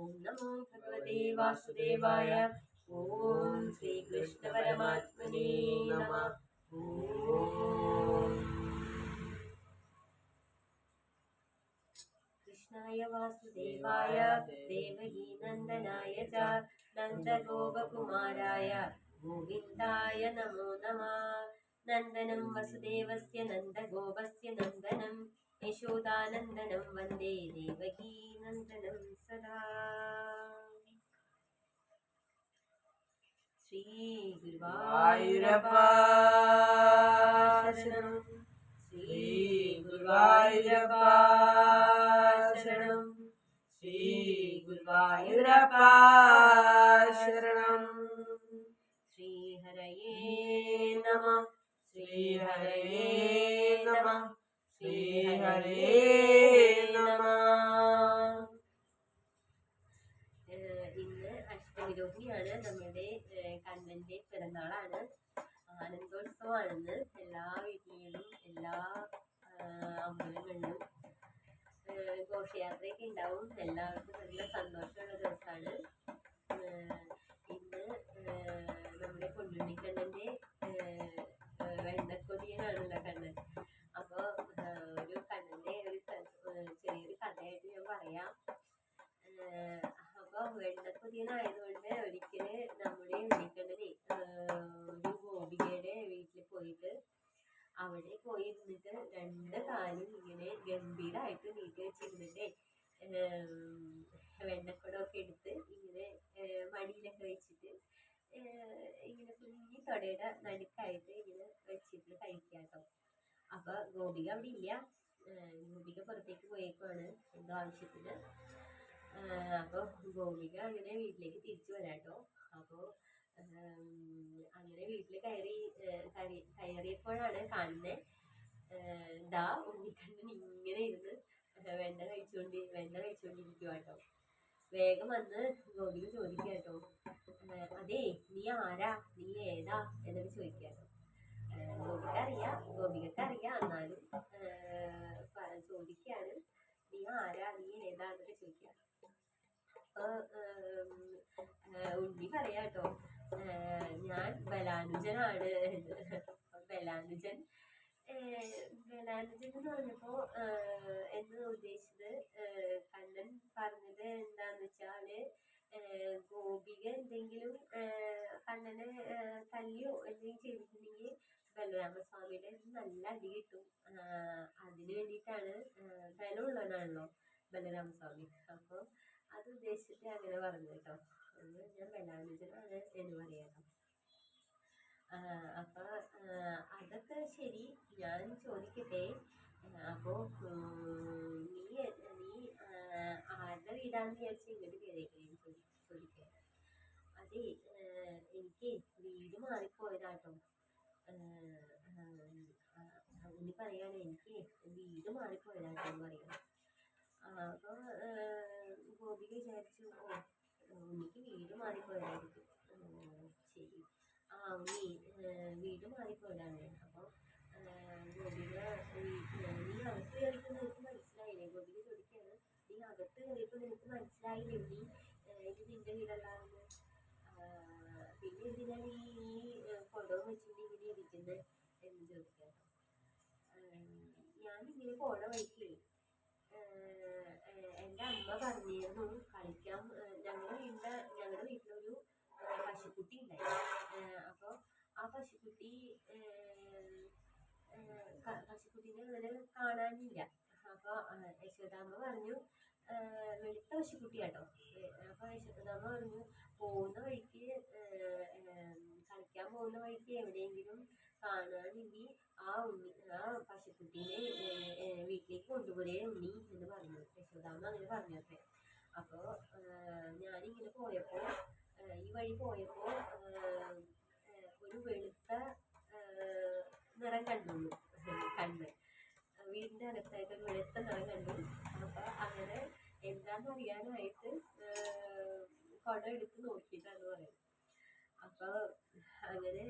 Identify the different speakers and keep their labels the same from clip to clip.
Speaker 1: ഓം നമോ ഭഗവതേ വാസുദേവായ ഓം ശ്രീകൃഷ്ണ പരമാത്മനേ നമ ഓം കൃഷ്ണായ വാസുദേവായ ദേവകീ നന്ദനായ ച നന്ദഗോപകുമാരായ ഗോവിന്ദായ നമോ നമ നന്ദനം വസുദേവസ്യ നന്ദഗോപസ്യ നന്ദനം യശോദാനന്ദനം വന്ദേ ദേവകീ നന്ദനം സദാ. ശ്രീ ഗുരുവായൂരപ്പ ശരണം. ശ്രീ ഗുരുവായൂരപ്പ ശരണം. ശ്രീ ഗുരുവായൂരപ്പ ശരണം. ശ്രീഹരയേ നമ. ശ്രീഹരയേ നമ. ശ്രീഹരേ നമ. ഇന്ന് അഷ്ടവിരോഹിയാണ് നമ്മുടെ ഏഹ് കണ്ണന്റെ പിറന്നാളാണ്. ആനന്ദോത്സവമാണെന്ന്. എല്ലാ വീട്ടിലും എല്ലാ അമ്പലങ്ങളിലും ഘോഷയാത്രയൊക്കെ ഉണ്ടാവും. എല്ലാവർക്കും നല്ല സന്തോഷമുള്ള ദിവസമാണ്. ഇന്ന് നമ്മുടെ പൊന്നുണ്ണിക്കണ്ണന്റെ കണ്ണൻ അപ്പോൾ ഒരു കണ്ണന്റെ ഒരു ചെറിയൊരു കഥയായിട്ട് ഞാൻ പറയാം. ഏഹ് അപ്പൊ വെണ്ണക്കൊതിയനായതുകൊണ്ട് ഒരിക്കൽ നമ്മുടെ ഉണ്ണിക്കണ്ണനെ ഒരു ഗോപികയുടെ വീട്ടിൽ പോയിട്ട് അവിടെ പോയി ഇരുന്നിട്ട് രണ്ട് കാലും ഇങ്ങനെ ഗംഭീരമായിട്ട് നീട്ടി വെച്ചിരുന്നിട്ട് വെണ്ണക്കുടമൊക്കെ എടുത്ത് ഇങ്ങനെ മടിയിലൊക്കെ വെച്ചിട്ട് ഇങ്ങനെ കുഞ്ഞി തൊടയുടെ നടുക്കായിട്ട് ഇങ്ങനെ വെച്ചിട്ട് കഴിക്കാട്ടോ. അപ്പൊ ഗോപിക അവിടെ ഇല്ല. ഗോപിക പുറത്തേക്ക് പോയേക്കുവാണ് എന്തോ ആവശ്യത്തിന്. ആഹ് അപ്പൊ ഗോപിക അങ്ങനെ വീട്ടിലേക്ക് തിരിച്ചു വരാട്ടോ. അപ്പൊ ഉം, അങ്ങനെ വീട്ടിൽ കയറി കയറി- കയറിയപ്പോഴാണ് കാണുന്നത് ദാ ഉണ്ണിക്കണ്ണൻ ഇങ്ങനെ ഇരുന്ന് വെണ്ണ കഴിച്ചുകൊണ്ട് വെണ്ണ കഴിച്ചുകൊണ്ടിരിക്കുക വേഗം വന്ന് ഗോപിക ചോദിക്കുക കേട്ടോ അതേ നീ ആരാ? നീ ഏതാ? എന്നൊക്കെ ചോദിക്കുക ഏഹ് ഗോപിക അറിയാം ഗോപികക്ക് അറിയാം എന്നാലും ചോദിക്കാണ് നീ ആരാ? നീ ഏതാണെന്നൊക്കെ ചോദിക്കുക. അപ്പൊ ഉണ്ണി പറയാ കേട്ടോ. ഞാൻ ബലാനുജനാണ്. ബലാനുജൻ ബലാനുജൻ എന്ന് പറഞ്ഞപ്പോ എന്ന് ഉദ്ദേശിച്ചത്? കണ്ണൻ പറഞ്ഞത് എന്താന്ന് വെച്ചാൽ ഗോപിക എന്തെങ്കിലും കണ്ണനെ തല്ലിയോ എന്തെങ്കിലും ചെയ്തിട്ടുണ്ടെങ്കിൽ ബലരാമസ്വാമിയുടെ നല്ല അടി കിട്ടും. അതിന് വേണ്ടിയിട്ടാണ് ബലമുള്ളവനാണല്ലോ ബലരാമസ്വാമി അപ്പോൾ അത് ഉദ്ദേശിച്ചിട്ട് അങ്ങനെ പറഞ്ഞു കേട്ടോ. അത് ഞാൻ ബലാനുജനാണ് എന്ന് പറയാട്ടോ ആഹ് അപ്പൊ ആഹ് അതൊക്കെ ശരി. ഞാൻ ചോദിക്കട്ടെ? ആഹ് അപ്പോ ഉം, നീ നീ ആരുടെ വീടാന്ന് വിചാരിച്ച് ഇങ്ങോട്ട് കയറിയേക്കണേ ചോദിക്കാൻ അതെ എനിക്ക് വീട് മാറിപ്പോയതാട്ടോ. ഉണ്ണി പറയാണ് എനിക്ക് വീട് മാറിപ്പോയതാട്ടോ പറയണം അപ്പോൾ അപ്പൊ ഗോപിക വിചാരിച്ചു ഓ ഉണ്ണിക്ക് വീട് മാറിപ്പോയതായിരിക്കും. ശരി. ആ ഉണ്ണി വീട് മാറിപ്പോയതാണ്. അപ്പോൾ ഗോപിക നീ അകത്ത് കയറിയപ്പോൾ നിനക്ക് മനസ്സിലായില്ലേ? ഗോപിക ചോദിക്കുകയാണ് നീ അകത്ത് കയറിയപ്പോൾ നിനക്ക് മനസ്സിലായില്ലേ നീ ഇത് നിന്റെ വീടല്ലാന്ന് പിന്നെ എന്തിനാണ് ഈ കുടവും വെച്ചിട്ട് ഇങ്ങനെ ഇരിക്കുന്നത് എന്ന് ചോദിക്കാം. ഞാനിങ്ങനെ പോണ വഴിക്ക് എന്റെ അമ്മ പറഞ്ഞിരുന്നു കളിക്കാൻ ഞങ്ങളുടെ വീടിന്റെ ഞങ്ങളുടെ വീട്ടിലൊരു പശുക്കുട്ടി ഉണ്ടായി അപ്പോൾ ആ പശുക്കുട്ടി പശുക്കുട്ടീനെ അങ്ങനെ കാണാനില്ല. അപ്പോൾ യശോദാമ്മ പറഞ്ഞു വെളുത്ത പശുക്കുട്ടി പശുക്കുട്ടിയാട്ടോ അപ്പോൾ യശോദാമ്മ പറഞ്ഞു പോകുന്ന വഴിക്ക് പോകുന്ന വഴിക്ക് എവിടെയെങ്കിലും ഇനി ആ ഉണ്ണി ആ പശുക്കുട്ടീനെ വീട്ടിലേക്ക് കൊണ്ടുപോരേ ഉണ്ണി എന്ന് പറഞ്ഞു. യശോദാമ്മ അങ്ങനെ പറഞ്ഞത്രേ അപ്പോൾ ഞാനിങ്ങനെ പോയപ്പോൾ ഈ വഴി പോയപ്പോൾ ഒരു വെളുത്ത നിറം കണ്ടുള്ളൂ കണ്ണ് വീടിന്റെ അകത്തായിട്ട് ഒരു വെളുത്ത നിറം കണ്ടു. അപ്പോൾ അങ്ങനെ എന്താണെന്ന് അറിയാനായിട്ട് കുടം എടുത്ത് നോക്കിയിട്ടാണ് പറയുന്നത്. അപ്പോൾ അങ്ങനെ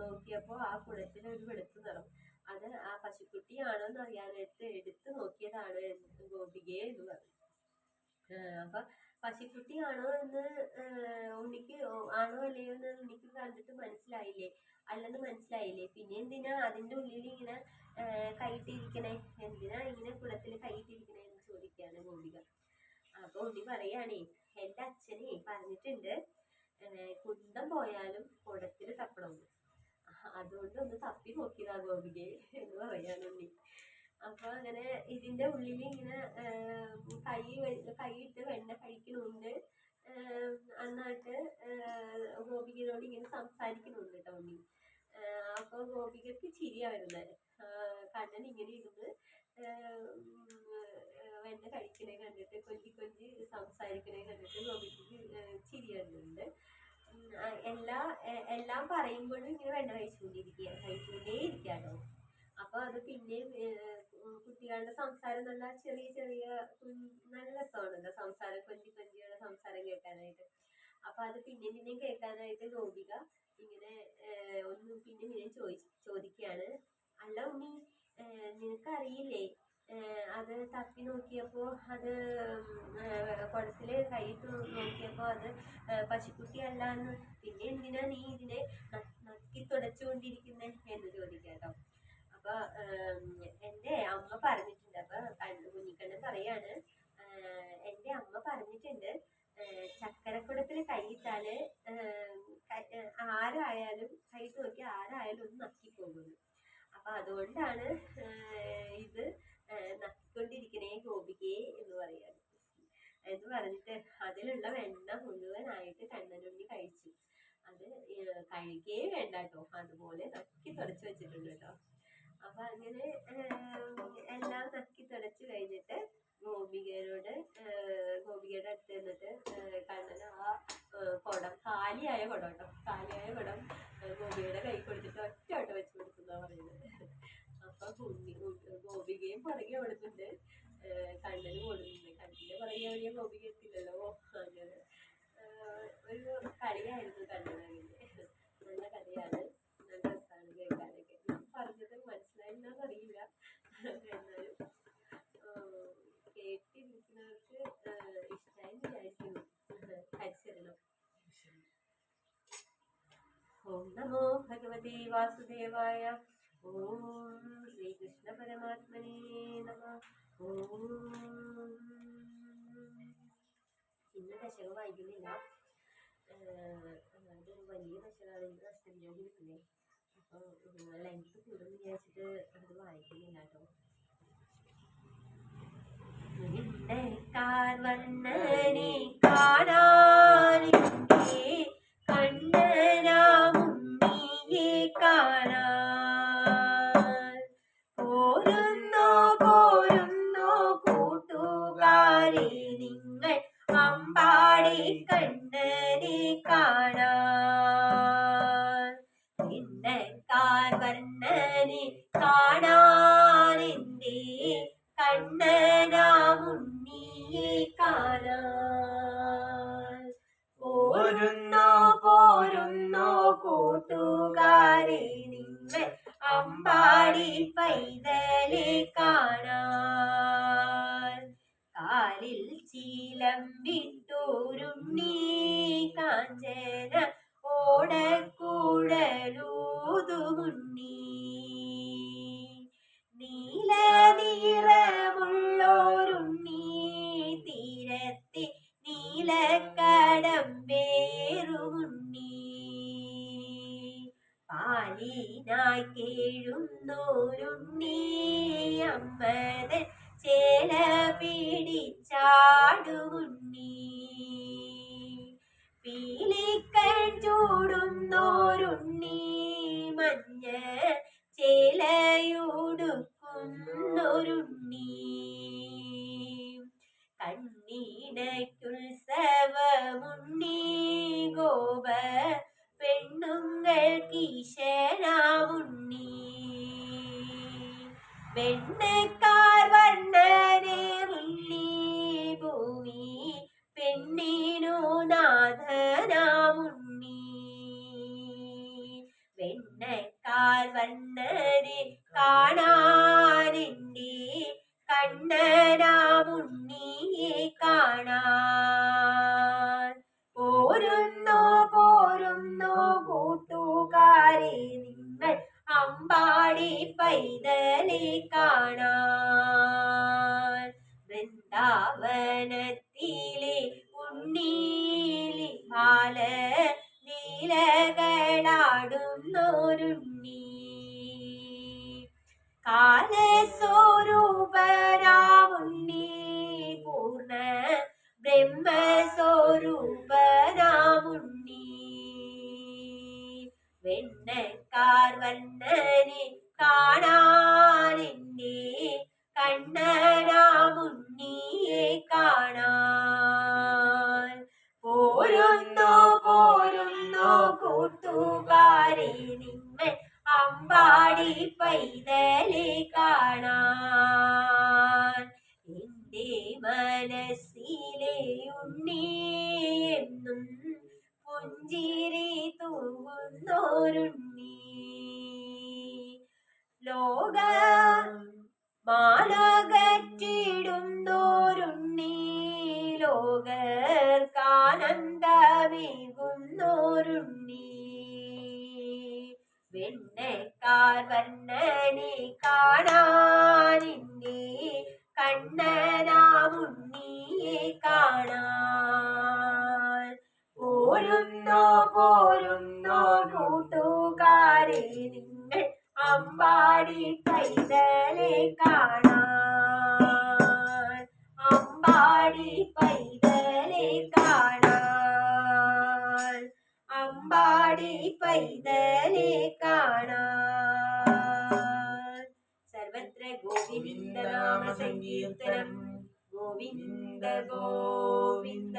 Speaker 1: നോക്കിയപ്പോൾ ആ കുടത്തിൽ ഒരു വെളുത്ത നിറം. അത് ആ പശുക്കുട്ടിയാണോ എന്ന് അറിയാനായിട്ട് എടുത്ത് നോക്കിയതാണ് ഗോപികയെ എന്ന് പറഞ്ഞു അപ്പൊ പശുക്കുട്ടിയാണോ എന്ന് ഉണ്ണിക്ക് ആണോ അല്ലയോ എന്ന് ഉണ്ണിക്ക് കണ്ടിട്ട് മനസ്സിലായില്ലേ? അല്ലെന്ന് മനസ്സിലായില്ലേ? പിന്നെ എന്തിനാ അതിന്റെ ഉള്ളിൽ ഇങ്ങനെ കൈയിട്ടിരിക്കണേ? എന്തിനാ ഇങ്ങനെ കുളത്തിൽ കൈയിട്ടിരിക്കണേ എന്ന് ചോദിക്കാണ് ഗോപിക. അപ്പൊ ഉണ്ണി പറയാണേ എന്റെ അച്ഛനെ പറഞ്ഞിട്ടുണ്ട് കുന്തം പോയാലും കുടത്തിൽ തപ്പണമെന്ന് അതുകൊണ്ട് ഒന്ന് തപ്പി നോക്കിയതാ ഗോപികയെ എന്ന് പറയാൻ ഉണ്ണി അപ്പൊ അങ്ങനെ ഇതിന്റെ ഉള്ളിൽ ഇങ്ങനെ കൈ കൈയിട്ട് വെണ്ണ കഴിക്കണുണ്ട്. അന്നായിട്ട് ഗോപികയോട് ഇങ്ങനെ സംസാരിക്കണുണ്ട് കേട്ടോ ഉണ്ണി. ഏഹ് അപ്പൊ ഗോപികക്ക് ചിരിയാ വരുന്നത് കണ്ണൻ ഇങ്ങനെ ഇരുന്ന് വെണ്ണ കഴിക്കണേ കണ്ടിട്ട് കൊഞ്ചി കൊഞ്ചി സംസാരിക്കണേ കണ്ടിട്ട് ഗോപിക്ക് ചിരി വരുന്നുണ്ട്. എല്ലാ എല്ലാം പറയുമ്പോഴും ഇങ്ങനെ വെണ്ണ കഴിച്ചുകൊണ്ടിരിക്കുക കഴിച്ചുകൊണ്ടേ ഇരിക്കാട്ടോ അപ്പൊ അത് പിന്നെയും കുട്ടികളുടെ സംസാരം നല്ല ചെറിയ ചെറിയ നല്ല രസമാണല്ലോ സംസാരം കൊഞ്ചി കൊഞ്ചിയുള്ള സംസാരം കേൾക്കാനായിട്ട് അപ്പൊ അത് പിന്നെയും പിന്നെയും കേൾക്കാനായിട്ട് ഗോപിക ഇങ്ങനെ ഒന്ന് പിന്നെ പിന്നെ ചോദി ചോദിക്കുകയാണ്. അല്ല ഉണ്ണി നിനക്കറിയില്ലേ അത് തപ്പി നോക്കിയപ്പോൾ അത് കുടത്തിൽ കൈയിട്ട് നോക്കിയപ്പോൾ അത് ഏഹ് പശുക്കുട്ടി അല്ല എന്ന്. പിന്നെ എന്തിനാ നീ ഇതിനെ നക്കി തുടച്ചുകൊണ്ടിരിക്കുന്നേ എന്ന് ചോദിക്കാട്ടോ അപ്പൊ എന്റെ അമ്മ പറഞ്ഞിട്ടുണ്ട്. അപ്പൊ കണ്ണ് കുഞ്ഞിക്കണ്ണൻ പറയാണ് എന്റെ അമ്മ പറഞ്ഞിട്ടുണ്ട് ചക്കരക്കുടത്തിൽ കൈയിട്ടാൽ ആരായാലും കൈ നോക്കി ആരായാലും ഒന്ന് നക്കിപ്പോകുന്നു അപ്പൊ അതുകൊണ്ടാണ് ഏഹ്, ഇത് ഏഹ്, നക്കിക്കൊണ്ടിരിക്കണേ ഗോപികയെ എന്ന് പറയാണ് എന്ന് പറഞ്ഞിട്ട് അതിലുള്ള വെണ്ണ മുഴുവനായിട്ട് കണ്ണനുണ്ണി കഴിച്ചു അത് ഏഹ്, കഴിക്കേ വേണ്ട കേട്ടോ. അതുപോലെ നക്കി തുടച്ചു വെച്ചിട്ടുണ്ട് കേട്ടോ. അപ്പൊ അങ്ങനെ എല്ലാം നക്കി തുടച്ചു കഴിഞ്ഞിട്ട് ഗോപികയോട് ഗോപികയുടെ അടുത്ത് നിന്നിട്ട് ഏഹ്, കണ്ണൻ ആ കുടം കാലിയായ കുടം കേട്ടോ. കാലിയായ കുടം ഗോപികയുടെ കൈ കൊടുത്തിട്ട് ഒറ്റ ഓട്ടം വെച്ച് കൊടുക്കുന്ന പറയുന്നത്. അപ്പൊ കു- ഗോപികയും പുറകെ ഓടുന്നുണ്ട്. കണ്ണന് കണ്ണനും ഓടുന്നുണ്ട്. കണ്ണിന്റെ പുറകെ ഓടിയ ഗോപിക എത്തില്ലല്ലോ. അങ്ങനെ ഒരു കളിയായിരുന്നു കണ്ണനാകിന്റെ നമോ ഭഗവതി വാസുദേവായ ഓം ശ്രീകൃഷ്ണ പരമാത്മനേ നമ ഓം ഇന്ന് ദശകം വായിക്കുന്നില്ല. അതൊരു വലിയ ദശകമാണ് എനിക്ക് നഷ്ടമില്ലാണ്ടിരിക്കുന്നത് അപ്പോൾ ലെങ്ത് കൂടും വിചാരിച്ചിട്ട് അത് വായിക്കുന്നില്ല കേട്ടോ. കാർവർണനെ കാണാനിന്റെ കാലിൽ ചീലം വിട്ടൂരുണ്ണി കാഞ്ചന ഓടക്കൂടലൂതുമുണ്ണി. നീല നിറമുള്ളോരുണ്ണി തീരത്തെ നീലക്കടമ്പേറുമുണ്ണി പാലിനായി കേഴുന്നോരുണ്ണി അമ്മതൻ ചേല പിടിച്ചാടുണ്ണി പീലിക്കൺ ചൂടുന്നോരുണ്ണി. മഞ്ഞ ചേലയുടുക്കുന്നൊരുണ്ണി. കണ്ണീടയ്ക്കുത്സവമുണ്ണി ഗോപ പെണ്ണുങ്ങൾക്കീശനാമുണ്ണി വെണ്ണക്കാർ വർണനെ കണ്ടാൽ വന്നതി കാണാനിണ്ടി കണ്ടനാമുണ്ണിയെ കാണാൻ. പോരുന്നോ പോരുന്നോ കൂട്ടുകാരെ നിങ്ങൾ അമ്പാടി പൈതലെ കാണാൻ. വൃന്ദാവനത്തിലെ കാലസ്വരൂപരാമുണ്ണി പൂർണ്ണ ബ്രഹ്മസ്വരൂപരാമുണ്ണി വെണ്ണക്കാർ വണ്ണനെ കാണാനെന്നെ മനസ്സിലെ ഉണ്ണിയെന്നും പുഞ്ചിരി തൂങ്ങുന്നോരുണ്ണി ലോക മാലകറ്റിടുന്നോരുണ്ണി. ലോകർക്കാനന്ദമേകുന്നോരുണ്ണി. വെണ്ണക്കാർ വർണനെ കാണാനിന്നെ അമ്പാടി പൈതലെ കാണാൻ അമ്പാടി പൈതലെ കാണാൻ അമ്പാടി പൈതലെ കാണാൻ സർവത്ര ഗോവിന്ദ നാമ സങ്കീർത്തനം ഗോവിന്ദ ഗോവിന്ദ